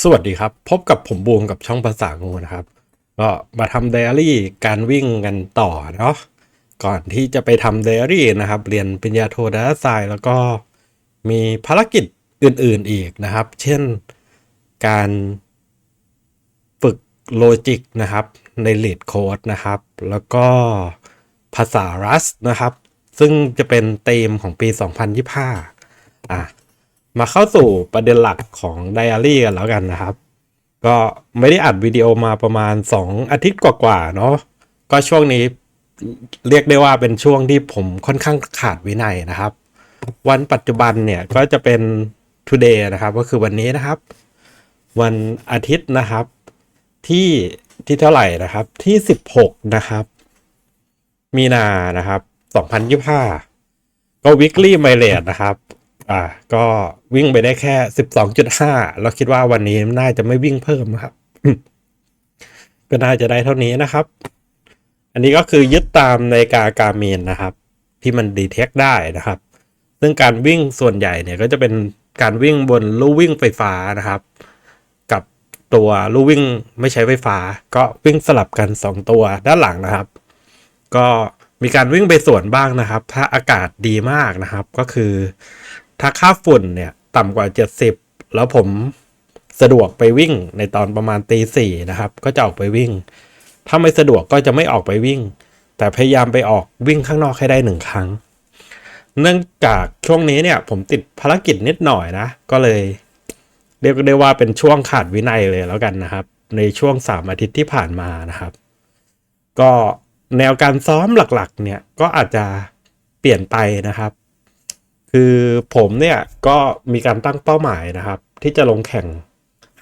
สวัสดีครับ พบกับผมบูมกับช่องภาษางูนะครับ ก็มาทำไดอารี่การวิ่งกันต่อเนาะก่อนที่จะไปทำไดอารี่นะครับ เรียนปริญญาโทดาไซน์แล้วก็มีภารกิจอื่นๆอีกนะครับ เช่นการฝึกโลจิกนะครับ ใน Lead Code นะครับ แล้วก็ภาษา Rust นะครับ ซึ่งจะเป็นเตมของปี 2025อะ มาเข้าสู่ประเด็นหลักของไดอารี่กันแล้วกันนะครับ ก็ไม่ได้อัดวิดีโอมาประมาณ 2 อาทิตย์กว่าๆเนาะก็ช่วงนี้เรียกได้ว่าเป็นช่วงที่ผมค่อนข้างขาดวินัยนะครับ วันปัจจุบันเนี่ยก็จะเป็น today นะครับก็คือวันนี้นะครับ วันอาทิตย์นะครับที่ที่เท่าไหร่นะครับที่ 16 นะครับ มีนานะครับ 2025 ก็ weekly mileage นะครับ อ่า ก็วิ่งไปได้แค่12.5แล้วคิดว่าวันนี้น่าจะไม่วิ่งเพิ่มครับ ก็น่าจะได้เท่านี้นะครับ อันนี้ก็คือยึดตามในาฬิกาการมีนนะครับ ที่มันดีเทคได้นะครับ ซึ่งการวิ่งส่วนใหญ่เนี่ยก็จะเป็นการวิ่งบนลู่วิ่งไฟฟ้านะครับ กับตัวลู่วิ่งไม่ใช้ไฟฟ้า ก็วิ่งสลับกัน 2 ตัวด้านหลังนะครับ ก็มีการวิ่งไปสวนบ้างนะครับ ถ้าอากาศดีมากนะครับ ก็คือ ถ้าค่าฝุ่นเนี่ยต่ำกว่า 70 แล้วผมสะดวกไปวิ่งในตอนประมาณตีสี่นะครับ ก็จะออกไปวิ่ง ถ้าไม่สะดวกก็จะไม่ออกไปวิ่ง แต่พยายามไปออกวิ่งข้างนอกให้ได้หนึ่งครั้ง เนื่องจากช่วงนี้เนี่ย ผมติดภารกิจนิดหน่อยนะ ก็เลย เรียกได้ว่าเป็นช่วงขาดวินัยเลยแล้วกันนะครับ ในช่วงสามอาทิตย์ที่ผ่านมานะครับ ก็แนวการซ้อมหลักๆ เนี่ยก็อาจจะเปลี่ยนไปนะครับ คือผมเนี่ยก็มีการตั้งเป้าหมายนะครับ ที่จะลงแข่ง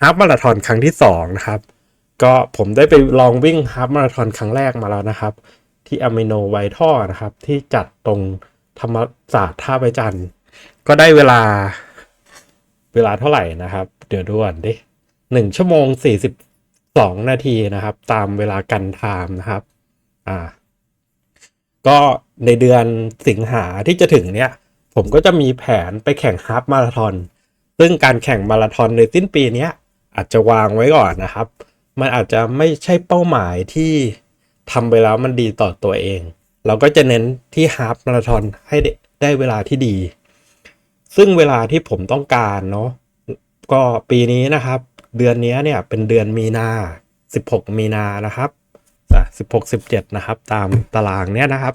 ฮาฟมาราธอนครั้งที่2นะครับก็ผมได้ไปลองวิ่งฮาฟมาราธอนครั้งแรกมาแล้วนะครับ ที่อะมิโนไวท่อนะครับ ที่จัดตรงธรรมศาสตร์ท่าไปจันทร์ก็ได้เวลาเวลาเท่าไหร่นะครับ เดี๋ยวดูก่อนดิหนึ่งชั่วโมงสี่สิบสองนาทีนะครับ ตามเวลากันไทม์นะครับ อ่า ก็ในเดือนสิงหาที่จะถึงเนี่ย ผมก็จะมีแผนไปแข่งฮาฟมาราธอนซึ่งการแข่งมาราธอนในสิ้นปีนี้อาจจะวางไว้ก่อนนะครับ มันอาจจะไม่ใช่เป้าหมายที่ทำไปแล้วมันดีต่อตัวเอง เราก็จะเน้นที่ฮาฟมาราธอนให้ได้ได้เวลาที่ดี ซึ่งเวลาที่ผมต้องการเนาะก็ปีนี้นะครับ เดือนนี้เนี่ยเป็นเดือนมีนา 16 มีนานะครับอะ16 17 นะครับ ตามตารางเนี่ยนะครับ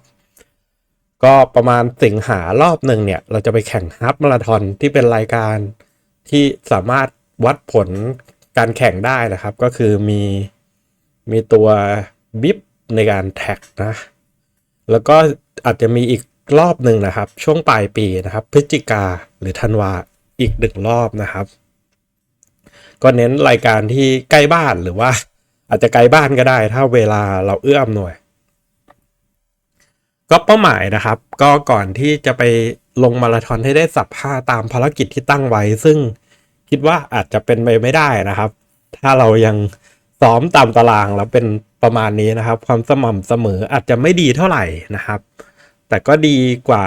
ก็ประมาณสิงหารอบหนึ่งเนี่ย เราจะไปแข่งฮาฟมาราธอนที่เป็นรายการที่สามารถวัดผลการแข่งได้นะครับ ก็คือมีมีตัวบิ๊บในการแท็กนะ แล้วก็อาจจะมีอีกรอบหนึ่งนะครับ ช่วงปลายปีนะครับ พฤศจิกาหรือธันวาอีกหนึ่งรอบนะครับ ก็เน้นรายการที่ใกล้บ้านหรือว่า อาจจะไกลบ้านก็ได้ ถ้าเวลาเราเอื้อมหน่วย ก็เป้าหมายนะครับ ก็ก่อนที่จะไปลงมาราธอนให้ได้สับผ้าตามภารกิจที่ตั้งไว้ ซึ่งคิดว่าอาจจะเป็นไปไม่ได้นะครับ ถ้าเรายังซ้อมตามตารางแล้วเป็นประมาณนี้นะครับ ความสม่ำเสมออาจจะไม่ดีเท่าไหร่นะครับ แต่ก็ดีกว่า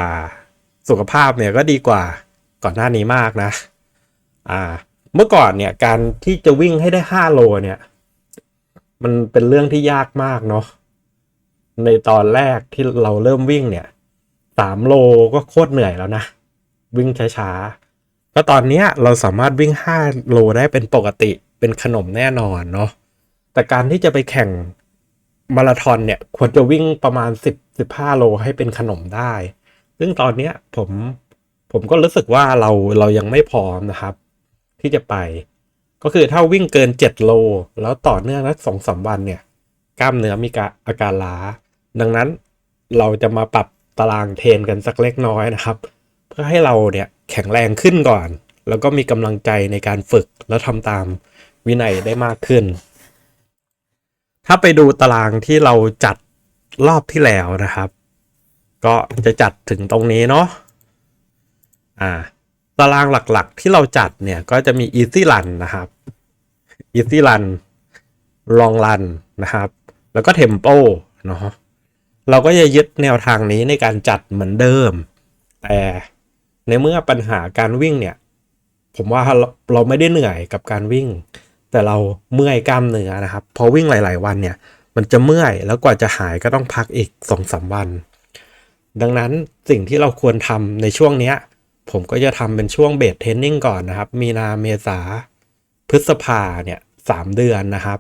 สุขภาพเนี่ยก็ดีกว่าก่อนหน้านี้มากนะ อ่า เมื่อก่อนเนี่ยการที่จะวิ่งให้ได้5โลเนี่ย มันเป็นเรื่องที่ยากมากเนาะ ในตอนแรกที่เราเริ่มวิ่งเนี่ยสามโลก็โคตรเหนื่อยแล้วนะ วิ่งช้าๆก็ตอนนี้เราสามารถวิ่งห้าโลได้เป็นปกติเป็นขนมแน่นอนเนาะแต่การที่จะไปแข่งมาราธอนเนี่ยควรจะวิ่งประมาณสิบสิบห้าโลให้เป็นขนมได้ ซึ่งตอนเนี้ผมผมก็รู้สึกว่าเราเรายังไม่พร้อมนะครับ ที่จะไป ก็คือถ้าวิ่งเกิน 7 โล แล้วต่อเนื่องนักสองสามวันเนี่ย กล้ามเนื้อมีอาการล้า ดังนั้นเราจะมาปรับตารางเทรนกันสักเล็กน้อยนะครับ เพื่อให้เราเนี่ยแข็งแรงขึ้นก่อน แล้วก็มีกำลังใจในการฝึกแล้วทำตามวินัยได้มากขึ้น ถ้าไปดูตารางที่เราจัดรอบที่แล้วนะครับ ก็จะจัดถึงตรงนี้เนาะอ่าตารางหลักๆที่เราจัดเนี่ยก็จะมี easy run นะครับ easy run long run นะครับ แล้วก็ tempo เนาะ เราก็จะยึดแนวทางนี้ในการจัดเหมือนเดิม แต่ในเมื่อปัญหาการวิ่งเนี่ย ผมว่าเราเราไม่ได้เหนื่อยกับการวิ่ง แต่เราเมื่อยกล้ามเนื้อนะครับ พอวิ่งหลาย ๆ วันเนี่ย มันจะเมื่อยแล้วกว่าจะหายก็ต้องพักอีกสองสามวัน ดังนั้นสิ่งที่เราควรทำในช่วงเนี้ย ผมก็จะทำเป็นช่วงเบสเทรนนิ่งก่อนนะครับ มีนาเมษาพฤษภาเนี่ยสามเดือนนะครับ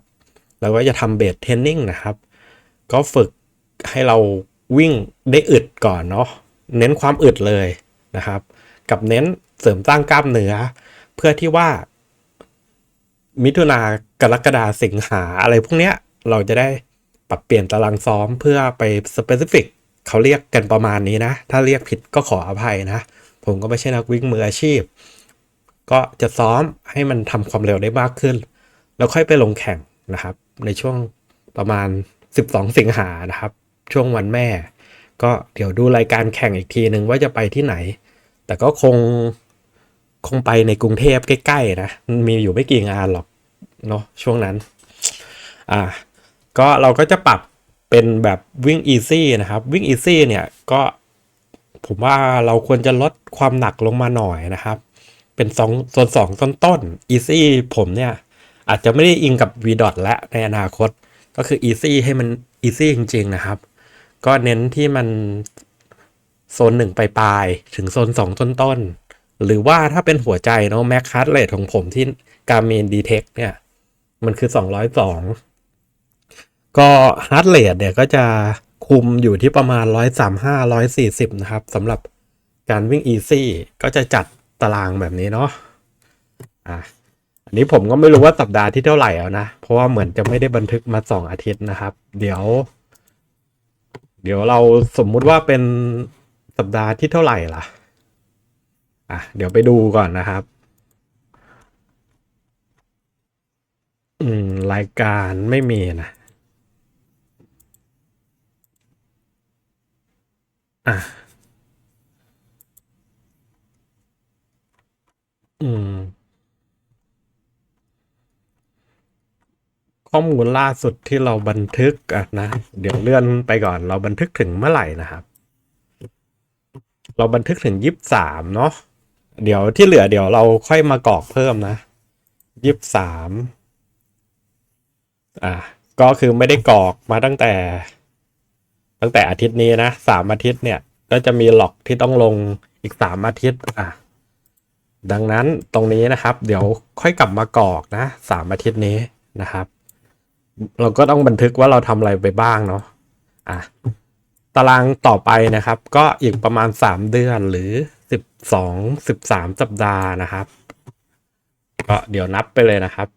เราก็จะทำเบสเทรนนิ่งนะครับ ก็ฝึก ให้เราวิ่งได้อึดก่อนเนาะเน้นความอึดเลยนะครับ กับเน้นเสริมสร้างกล้ามเนื้อ เพื่อที่ว่า มิถุนากรกฎาสิงหาอะไรพวกเนี้ยเราจะได้ปรับเปลี่ยนตารางซ้อมเพื่อไปสเปซิฟิกเขาเรียกกันประมาณนี้นะ ถ้าเรียกผิดก็ขออภัยนะ ผมก็ไม่ใช่นักวิ่งมืออาชีพ ก็จะซ้อมให้มันทำความเร็วได้มากขึ้น แล้วค่อยไปลงแข่งนะครับ ในช่วงประมาณ 12 สิงหานะครับ ช่วงวันแม่ ก็เดี๋ยวดูรายการแข่งอีกทีหนึ่งว่าจะไปที่ไหน แต่ก็คงคงไปในกรุงเทพใกล้ๆนะมีอยู่ไม่กี่งานหรอกเนาะช่วงนั้น อ่า ก็เราก็จะปรับเป็นแบบวิ่ง easy นะครับ วิ่ง easy เนี่ยก็ผมว่าเราควรจะลดความหนักลงมาหน่อยนะครับ เป็นสองส่วนสองต้นต้น easy ผมเนี่ย อาจจะไม่ได้อิงกับ v d o t และในอนาคต ก็คือ easy ให้มัน easy จริง ๆ นะครับ ก็เน้นที่มันโซนหนึ่งปลายๆถึงโซนสองต้นต้นหรือว่าถ้าเป็นหัวใจเนาะ max heart rate ของผมที่ Garmin Detect เนี่ย มันคือ 202 ก็ heart rate เนี่ยก็จะคุมอยู่ที่ประมาณ 135 140 นะครับสำหรับการวิ่ง easy ก็จะจัดตารางแบบนี้เนาะอะอันนี้ผมก็ไม่รู้ว่าสัปดาห์ที่เท่าไหร่แล้วนะ เพราะว่าเหมือนจะไม่ได้บันทึกมาสองอาทิตย์นะครับ เดี๋ยว เดี๋ยวเราสมมุติว่าเป็นสัปดาห์ที่เท่าไหร่ล่ะ อะ เดี๋ยวไปดูก่อนนะครับ อืม รายการไม่มีนะ อะ อืม ข้อมูลล่าสุดที่เราบันทึกอะนะ เดี๋ยวเลื่อนไปก่อน เราบันทึกถึงเมื่อไหร่นะครับ เราบันทึกถึงยี่สิบสามเนาะเดี๋ยวที่เหลือเดี๋ยวเราค่อยมากรอกเพิ่มนะยี่สิบสามอะก็คือไม่ได้กรอกมาตั้งแต่ ตั้งแต่อาทิตย์นี้นะสามอาทิตย์เนี่ย ก็จะมีหลอกที่ต้องลงอีกสามอาทิตย์อะดังนั้นตรงนี้นะครับ เดี๋ยวค่อยกลับมากรอกนะสามอาทิตย์นี้นะครับ เราก็ต้องบันทึกว่าเราทำอะไรไปบ้างเนาะอะตารางต่อไปนะครับ ก็อีกประมาณสามเดือนหรือสิบสองสิบสามสัปดาห์นะครับ ก็เดี๋ยวนับไปเลยนะครับ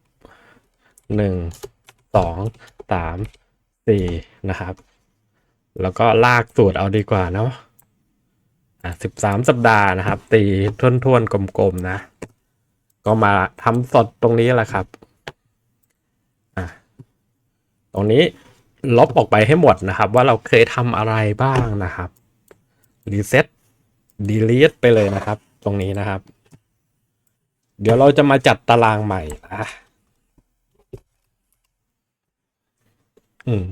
หนึ่งสองสามสี่นะครับ แล้วก็ลากสูตรเอาดีกว่าเนาะอะสิบสามสัปดาห์นะครับ ตีทวนทวนๆกลมๆนะ ก็มาทำสดตรงนี้แหละครับ ตรงนี้ลบออกไปให้หมดนะครับ ว่าเราเคยทำอะไรบ้างนะครับรีเซ็ตดีลีทไปเลยนะครับ ตรงนี้นะครับ เดี๋ยวเราจะมาจัดตารางใหม่นะอืม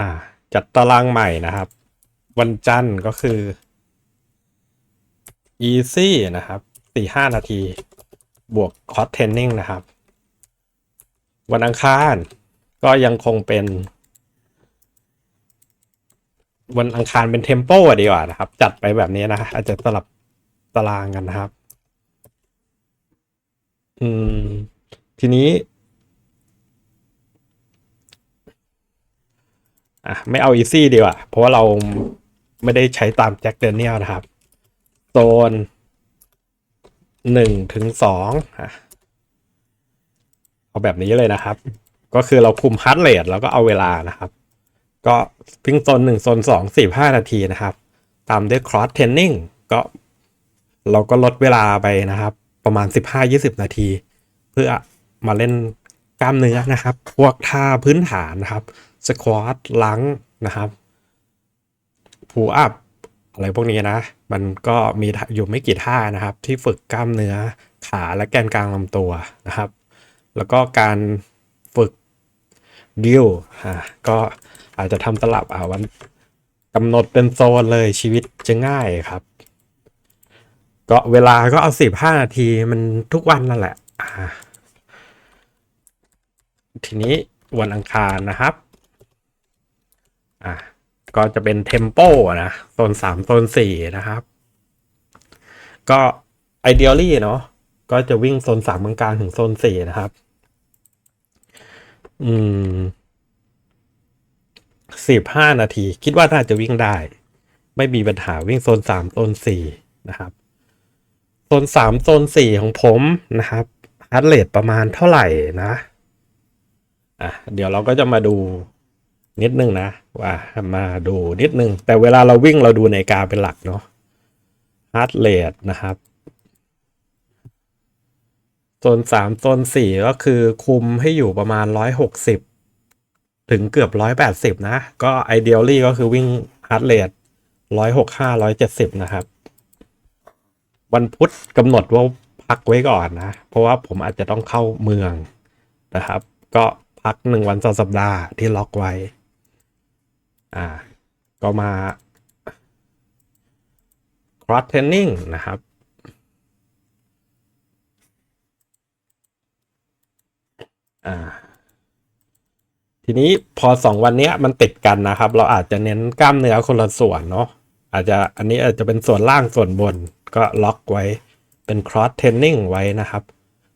อ่า จัดตารางใหม่นะครับ วันจันทร์ก็คือ easy นะครับสี่ห้านาที บวกคอร์สเทรนนิ่งนะครับ วันอังคารก็ยังคงเป็น วันอังคารเป็นเทมโปดีกว่านะครับ จัดไปแบบนี้นะอาจจะสลับตารางกันนะครับ อืม ทีนี้ อะ ไม่เอาอีซี่ดีกว่า เพราะว่าเราไม่ได้ใช้ตามแจ็คเดนเนียลนะครับโซนหนึ่งถึงสองอะ เอาแบบนี้เลยนะครับ ก็คือเราคุมฮาร์ดเรทแล้วก็เอาเวลานะครับ ก็วิ่งโซนหนึ่งโซนสองสี่ห้านาทีนะครับ ตามด้วยครอสเทรนนิ่งก็เราก็ลดเวลาไปนะครับ ประมาณสิบห้ายี่สิบนาที เพื่อมาเล่นกล้ามเนื้อนะครับ พวกท่าพื้นฐานนะครับสควอตลังนะครับพูอัพอะไรพวกนี้นะ มันก็มีอยู่ไม่กี่ท่านะครับ ที่ฝึกกล้ามเนื้อขาและแกนกลางลำตัวนะครับ แล้วก็การฝึกดิวอ่าก็อาจจะทำสลับอ่าวันกำหนดเป็นโซนเลยชีวิตจะง่ายครับ ก็เวลาก็เอาสิบห้านาทีมันทุกวันนั่นแหละอ่าทีนี้วันอังคารนะครับ อะ ก็จะเป็นเทมโปนะ โซนสามโซนสี่นะครับ ก็ไอเดียลี่เนาะ ก็จะวิ่งโซนสามกลางถึงโซนสี่นะครับ อืมสิบห้านาที คิดว่าน่าจะวิ่งได้ ไม่มีปัญหาวิ่งโซนสามโซนสี่นะครับ โซนสามโซนสี่ของผมนะครับฮาร์ดเรทประมาณเท่าไหร่นะอะเดี๋ยวเราก็จะมาดูนิดนึงนะว่ามาดูนิดนึง แต่เวลาเราวิ่งเราดูในาฬิกาเป็นหลักเนาะฮาร์ดเรทนะครับ โซนสามโซนสี่ก็คือคุมให้อยู่ประมาณร้อยหกสิบถึงเกือบร้อยแปดสิบนะ ก็ไอเดียลี่ก็คือวิ่งฮาร์ดเรทร้อยหกห้าร้อยเจ็ดสิบนะครับ วันพุธกำหนดว่าพักไว้ก่อนนะ เพราะว่าผมอาจจะต้องเข้าเมืองนะครับ ก็พักหนึ่งวันต่อสัปดาห์ที่ล็อกไว้ อ่า ก็มา cross training นะครับ อ่า ทีนี้พอสองวันนี้มันติดกันนะครับ เราอาจจะเน้นกล้ามเนื้อคนละส่วนเนาะอาจจะอันนี้อาจจะเป็นส่วนล่างส่วนบนก็ล็อกไว้เป็น cross training ไว้นะครับ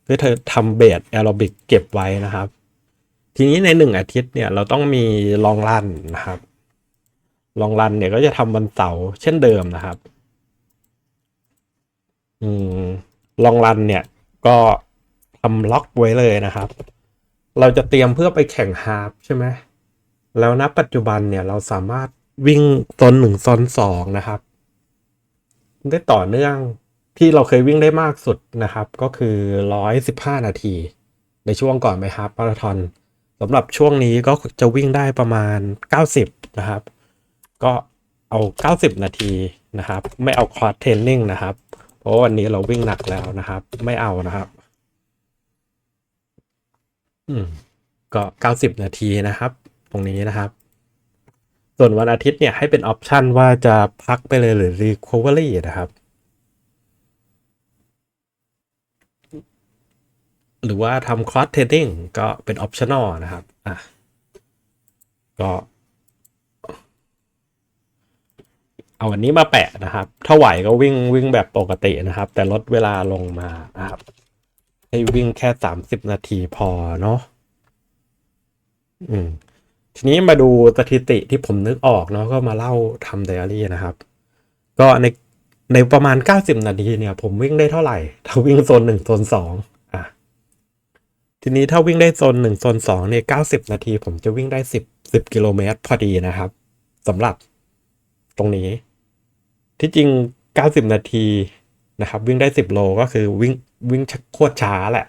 เพื่อเธอทำเบสแอโรบิกเก็บไว้นะครับ ทีนี้ในหนึ่งอาทิตย์เนี่ยเราต้องมีลองรันนะครับลองรันเนี่ยก็จะทำวันเสาร์เช่นเดิมนะครับ อืมลองรันเนี่ยก็ทำล็อกไว้เลยนะครับ เราจะเตรียมเพื่อไปแข่งฮาฟใช่ไหมแล้วณปัจจุบันเนี่ยเราสามารถวิ่งซนหนึ่งซนสองนะครับ ได้ต่อเนื่องที่เราเคยวิ่งได้มากสุดนะครับ ก็คือร้อยสิบห้านาที ในช่วงก่อนไปฮาฟมาราธอนสำหรับช่วงนี้ก็จะวิ่งได้ประมาณ 90 นะครับ ก็เอา 90 นาทีนะครับ ไม่เอาคอร์สเทรนนิ่งนะครับ เพราะวันนี้เราวิ่งหนักแล้วนะครับ ไม่เอานะครับ อืมก็90นาทีนะครับ ตรงนี้นะครับ ส่วนวันอาทิตย์เนี่ยให้เป็นออปชันว่าจะพักไปเลยหรือ recovery นะครับ หรือว่าทำ cross training ก็เป็น optional นะครับอะก็เอาอันนี้มาแปะนะครับ ถ้าไหวก็วิ่งวิ่งแบบปกตินะครับ แต่ลดเวลาลงมานะครับ ให้วิ่งแค่30นาทีพอเนาะอืม ทีนี้มาดูสถิติที่ผมนึกออกเนาะก็มาเล่าทำไดอารี่นะครับ ก็ในในประมาณ 90 นาทีเนี่ย ผมวิ่งได้เท่าไหร่ ถ้าวิ่งโซนหนึ่งโซนสองอะ ทีนี้ถ้าวิ่งได้โซนหนึ่งโซนสองเนี่ย90 นาที ผมจะวิ่งได้ 10 10กิโลเมตรพอดีนะครับสำหรับตรงนี้ ที่จริง 90 นาทีนะครับ วิ่งได้ 10 โลก็คือวิ่ง วิ่งโคตรช้าแหละ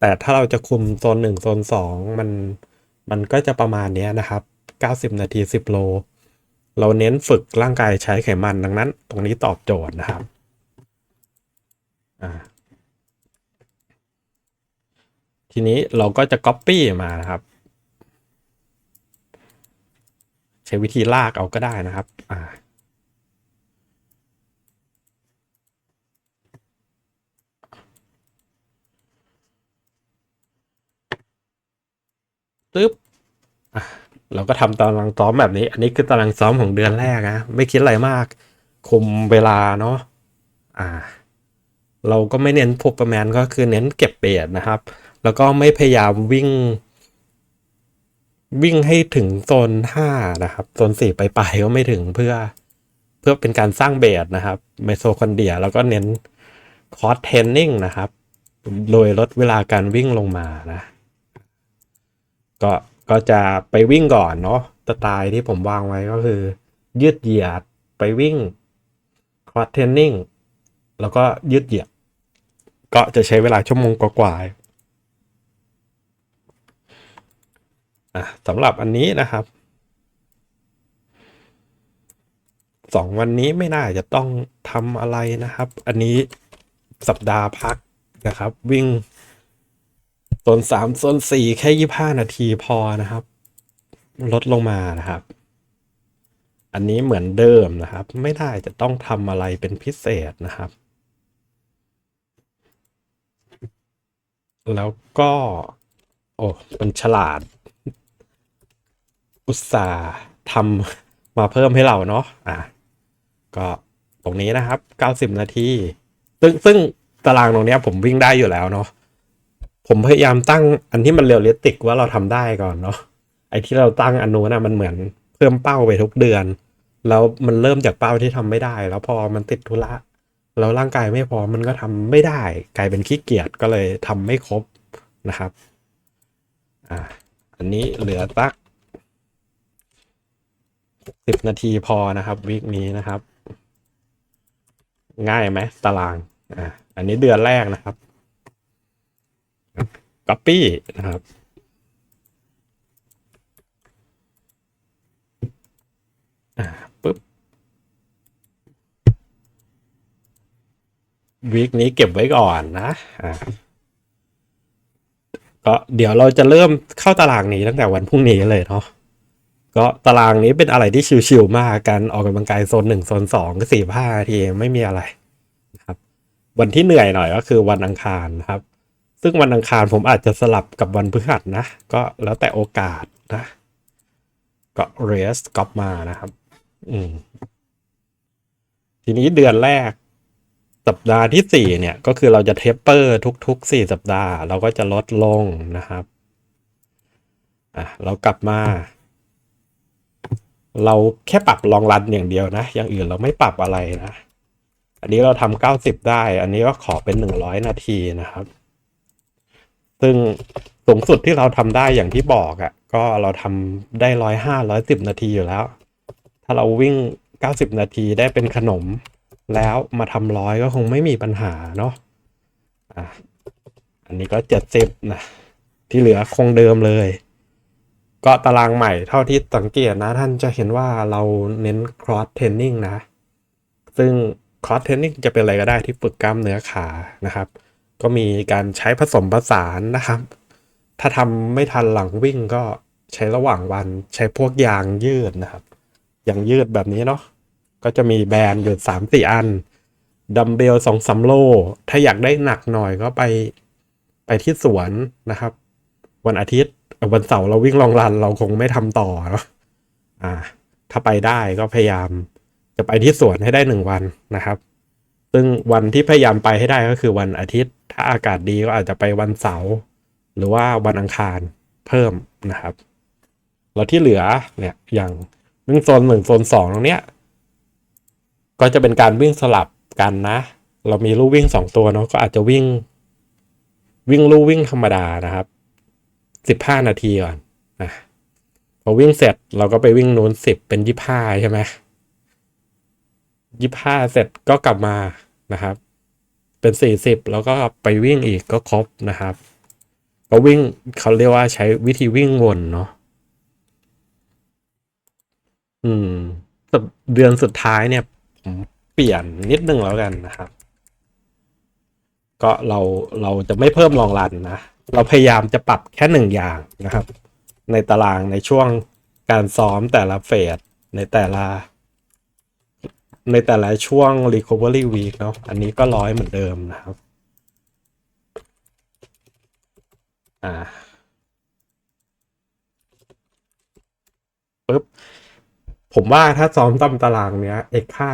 แต่ถ้าเราจะคุมโซนหนึ่งโซนสองมันมันก็จะประมาณนี้นะครับ 90 นาที 10 โล เราเน้นฝึกร่างกายใช้ไขมันดังนั้น ตรงนี้ตอบโจทย์นะครับทีนี้เราก็จะ Copy มานะครับ ใช้วิธีลากเอาก็ได้นะครับ อ่า ปึ๊บอะเราก็ทำตารางซ้อมแบบนี้ อันนี้คือตารางซ้อมของเดือนแรกนะ ไม่คิดอะไรมาก คุมเวลาเนาะอ่า เราก็ไม่เน้นพวกประมาณก็คือเน้นเก็บเปรียดนะครับ แล้วก็ไม่พยายามวิ่ง วิ่งให้ถึงโซนห้านะครับโซนสี่ไปลายๆก็ไม่ถึงเพื่อ เพื่อเป็นการสร้างเบสนะครับไมโซคอนเดียแล้วก็เน้นคอร์สเทรนนิ่งนะครับ โดยลดเวลาการวิ่งลงมานะ ก็ก็จะไปวิ่งก่อนเนาะสไตล์ที่ผมวางไว้ก็คือ ยืดเหยียดไปวิ่งคอร์สเทนนิ่งแล้วก็ยืดเหยียด ก็จะใช้เวลาชั่วโมงกว่าๆอะสำหรับอันนี้นะครับสองวันนี้ไม่น่าจะต้องทำอะไรนะครับ อันนี้สัปดาห์พักนะครับ วิ่ง โซนสามโซนสี่แค่ยี่ห้านาทีพอนะครับ ลดลงมานะครับ อันนี้เหมือนเดิมนะครับ ไม่ได้จะต้องทำอะไรเป็นพิเศษนะครับ แล้วก็ โอ้มันฉลาด อุตส่าห์ทำมาเพิ่มให้เราเนาะอะก็ตรงนี้นะครับ 90 นาที ซึ่งซึ่งตารางตรงนี้ผมวิ่งได้อยู่แล้วเนาะ ผมพยายามตั้งอันที่มันเรียลลิสติกว่าเราทำได้ก่อนเนาะไอ้ที่เราตั้งอันนู้นนะมันเหมือนเพิ่มเป้าไปทุกเดือน แล้วมันเริ่มจากเป้าที่ทำไม่ได้ แล้วพอมันติดธุระแล้วร่างกายไม่พอมันก็ทำไม่ได้ กลายเป็นขี้เกียจก็เลยทำไม่ครบนะครับอ่าอันนี้เหลือสักสิบนาทีพอนะครับวีคนี้นะครับ ง่ายไหมตารางอ่าอันนี้เดือนแรกนะครับ copy นะครับ อ่าปุ๊บวีคนี้เก็บไว้ก่อนนะอ่าก็เดี๋ยวเราจะเริ่มเข้าตารางนี้ตั้งแต่วันพรุ่งนี้เลยเนาะก็ตารางนี้เป็นอะไรที่ชิวๆมากการออกกำลังกายโซนหนึ่งโซนสองก็สี่ห้านาทีไม่มีอะไรนะครับ วันที่เหนื่อยหน่อยก็คือวันอังคารนะครับ ซึ่งวันอังคารผมอาจจะสลับกับวันพฤหัสนะ ก็แล้วแต่โอกาสนะ ก็เรสกลับมานะครับ อืม ทีนี้เดือนแรก สัปดาห์ที่สี่เนี่ย ก็คือเราจะเทปเปอร์ทุกๆสี่สัปดาห์ เราก็จะลดลงนะครับอะเรากลับมา เราแค่ปรับลองรันอย่างเดียวนะ อย่างอื่นเราไม่ปรับอะไรนะ อันนี้เราทำเก้าสิบได้ อันนี้ก็ขอเป็นหนึ่งร้อยนาทีนะครับ ซึ่งสูงสุดที่เราทำได้อย่างที่บอกอะ่ะ ก็เราทำได้ร้อยห้าร้อยสิบนาทีอยู่แล้ว ถ้าเราวิ่งเก้าสิบนาทีได้เป็นขนม แล้วมาทำร้อยก็คงไม่มีปัญหาเนาะอะอันนี้ก็เจ็ดสิบนะ ที่เหลือคงเดิมเลย ก็ตารางใหม่เท่าที่สังเกตนะ ท่านจะเห็นว่าเราเน้น cross training นะ ซึ่ง cross training จะเป็นอะไรก็ได้ที่ฝึกกล้ามเนื้อขานะครับ ก็มีการใช้ผสมผสานนะครับ ถ้าทำไม่ทันหลังวิ่งก็ใช้ระหว่างวันใช้พวกยางยืดนะครับยางยืดแบบนี้เนาะก็จะมีแบรนด์อยู่สามสี่อันดัมเบลสองสามโล ถ้าอยากได้หนักหน่อยก็ไปไปที่สวนนะครับ วันอาทิตย์วันเสาร์เราวิ่งลองรันเราคงไม่ทำต่อเนาะอ่า ถ้าไปได้ก็พยายามจะไปที่สวนให้ได้หนึ่งวันนะครับ ซึ่งวันที่พยายามไปให้ได้ก็คือวันอาทิตย์ ถ้าอากาศดีก็อาจจะไปวันเสาร์หรือว่าวันอังคารเพิ่มนะครับ แล้วที่เหลือเนี่ยอย่างวิ่งโซนหนึ่งโซนสองตรงเนี้ยก็จะเป็นการวิ่งสลับกันนะ เรามีลู่วิ่งสองตัวเนาะก็อาจจะวิ่ง วิ่งลู่วิ่งธรรมดานะครับสิบห้านาทีก่อนนะพอวิ่งเสร็จเราก็ไปวิ่งนู้นสิบเป็นยี่ห้าใช่ไหม ยี่ห้าเสร็จก็กลับมานะครับ เป็นสี่สิบแล้วก็ไปวิ่งอีกก็ครบนะครับ ก็วิ่งเขาเรียกว่าใช้วิธีวิ่งวนเนาะอืมเดือนสุดท้ายเนี่ยผมเปลี่ยนนิดนึงแล้วกันนะครับ ก็เราเราจะไม่เพิ่มรองรันนะ เราพยายามจะปรับแค่หนึ่งอย่างนะครับ ในตารางในช่วงการซ้อมแต่ละเฟสในแต่ละ ในแต่ละช่วง recovery week เนาะอันนี้ก็ร้อยเหมือนเดิมนะครับ อ่าปึ๊บผมว่าถ้าซ้อมตามตารางเนี้ยไอ้ค่า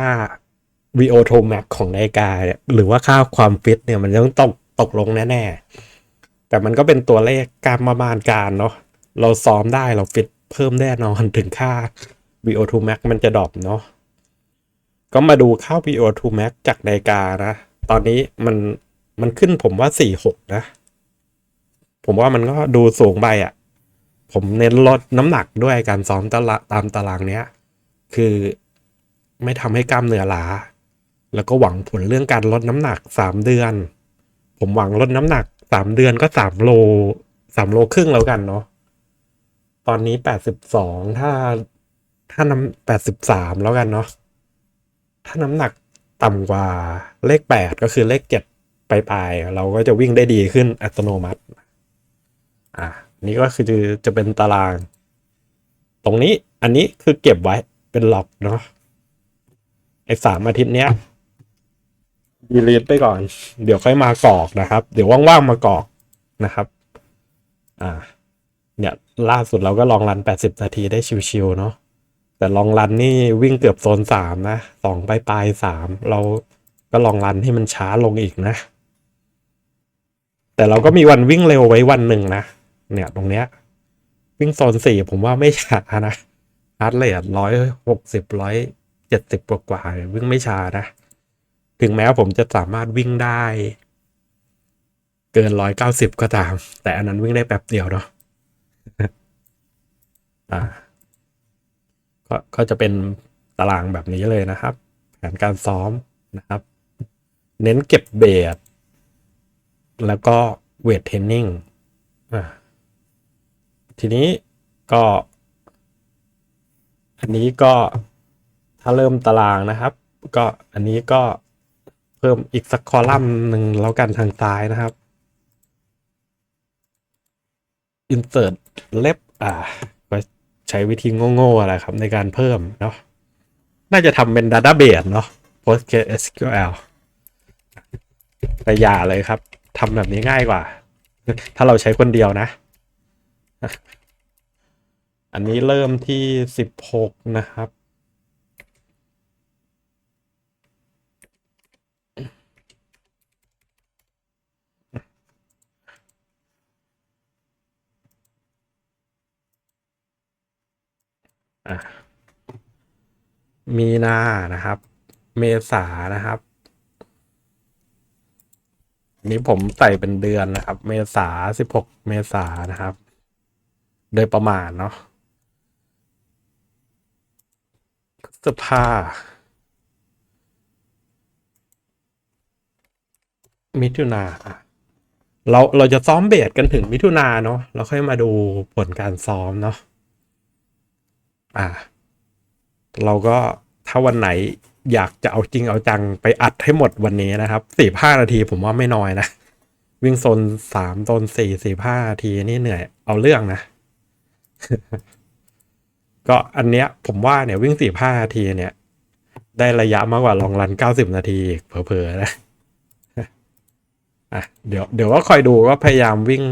VO2 max ของนาฬิกาเนี่ยหรือว่าค่าความฟิตเนี่ยมันต้องตกตกลงแน่ๆ แต่มันก็เป็นตัวเลขการประมาณการเนาะเราซ้อมได้เราฟิตเพิ่มแน่นอนถึงค่า VO2 max มันจะดรอปเนาะ ก็มาดูค่า VO2 max จากนาฬิกานะ ตอนนี้มันมันขึ้นผมว่า 46 นะ ผมว่ามันก็ดูสูงไปอะ่ะ ผมเน้นลดน้ำหนักด้วยการซ้อมตาตามตารางเนี้ย คือไม่ทำให้กล้ามเนื้อล้า แล้วก็หวังผลเรื่องการลดน้ำหนักสามเดือน ผมหวังลดน้ำหนักสามเดือนก็สามโลสามโลครึ่งแล้วกันเนาะ ตอนนี้แปดสิบสองถ้าถ้าน้ำแปดสิบสามแล้วกันเนาะ ถ้าน้ำหนักต่ำกว่าเลขแปดก็คือเลขเจ็ดปลายๆเราก็จะวิ่งได้ดีขึ้นอัตโนมัติ อะนี่ก็คือจะเป็นตาราง ตรงนี้อันนี้คือเก็บไว้เป็นล็อกเนาะไอ้สามอาทิตย์เนี้ยดีลีทไปก่อน เดี๋ยวค่อยมากรอกนะครับ เดี๋ยวว่างๆมากรอกนะครับ อ่า เนี่ยล่าสุดเราก็ลองรัน 80 นาทีได้ชิวๆเนาะ แต่ลองรันนี่วิ่งเกือบโซนสามนะสองปลายปลายสามเราก็ลองรันให้มันช้าลงอีกนะ แต่เราก็มีวันวิ่งเร็วไว้วันหนึ่งนะ เนี่ยตรงเนี้ย วิ่งโซนสี่ผมว่าไม่ช้านะฮาร์ดเรทร้อยหกสิบร้อยเจ็ดสิบกว่าๆวิ่งไม่ช้านะ ถึงแม้ว่าผมจะสามารถวิ่งได้ เกินร้อยเก้าสิบก็ตาม แต่อันนั้นวิ่งได้แป๊บเดียวเนาะอ่า ก็จะเป็นตารางแบบนี้เลยนะครับ แผนการซ้อมนะครับ เน้นเก็บเบสแล้วก็เวทเทรนนิ่งทีนี้ก็ อันนี้ก็ถ้าเริ่มตารางนะครับ ก็อันนี้ก็เพิ่มอีกสักคอลัมน์หนึ่งแล้วกันทางซ้ายนะครับ insert เล็บอ่า ใช้วิธีโง่ๆอะไรครับในการเพิ่มเนาะน่าจะทำเป็น database เนาะ PostgreSQL แต่อย่าเลยครับทำแบบนี้ง่ายกว่า ถ้าเราใช้คนเดียวนะ อันนี้เริ่มที่สิบหกนะครับ มีนานะครับ เมษานะครับนี้ผมใส่เป็นเดือนนะครับ เมษาสิบหกเมษานะครับ โดยประมาณเนาะพฤษภามิถุนาเราเราจะซ้อมเบสกันถึงมิถุนาเนาะเราค่อยมาดูผลการซ้อมเนาะ อ่า เราก็ถ้าวันไหนอยากจะเอาจริงเอาจังไปอัดให้หมดวันนี้นะครับสี่ห้านาทีผมว่าไม่น้อยนะ วิ่งโซนสามโซนสี่สี่ห้านาทีนี่เหนื่อยเอาเรื่องนะ ก็อันเนี้ย ผมว่าเนี่ยวิ่งสี่ห้านาทีเนี่ย ได้ระยะมากกว่าลองรันเก้าสิบนาทีอีกเผลอๆนะอะเดี๋ยวเดี๋ยวก็คอยดูก็พยายามวิ่ง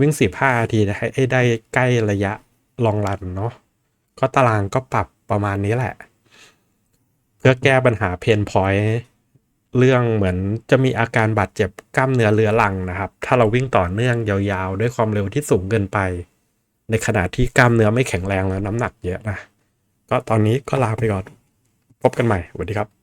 วิ่งสิบห้านาทีให้ได้ใกล้ระยะลองรันเนาะ ก็ตารางก็ปรับประมาณนี้แหละ เพื่อแก้ปัญหาเพนพอยต์เรื่องเหมือนจะมีอาการบาดเจ็บกล้ามเนื้อเรื้อรังนะครับ ถ้าเราวิ่งต่อเนื่องยาวๆ ด้วยความเร็วที่สูงเกินไป ในขณะที่กล้ามเนื้อไม่แข็งแรงแล้วน้ำหนักเยอะนะ ก็ตอนนี้ก็ลาไปก่อน พบกันใหม่สวัสดีครับ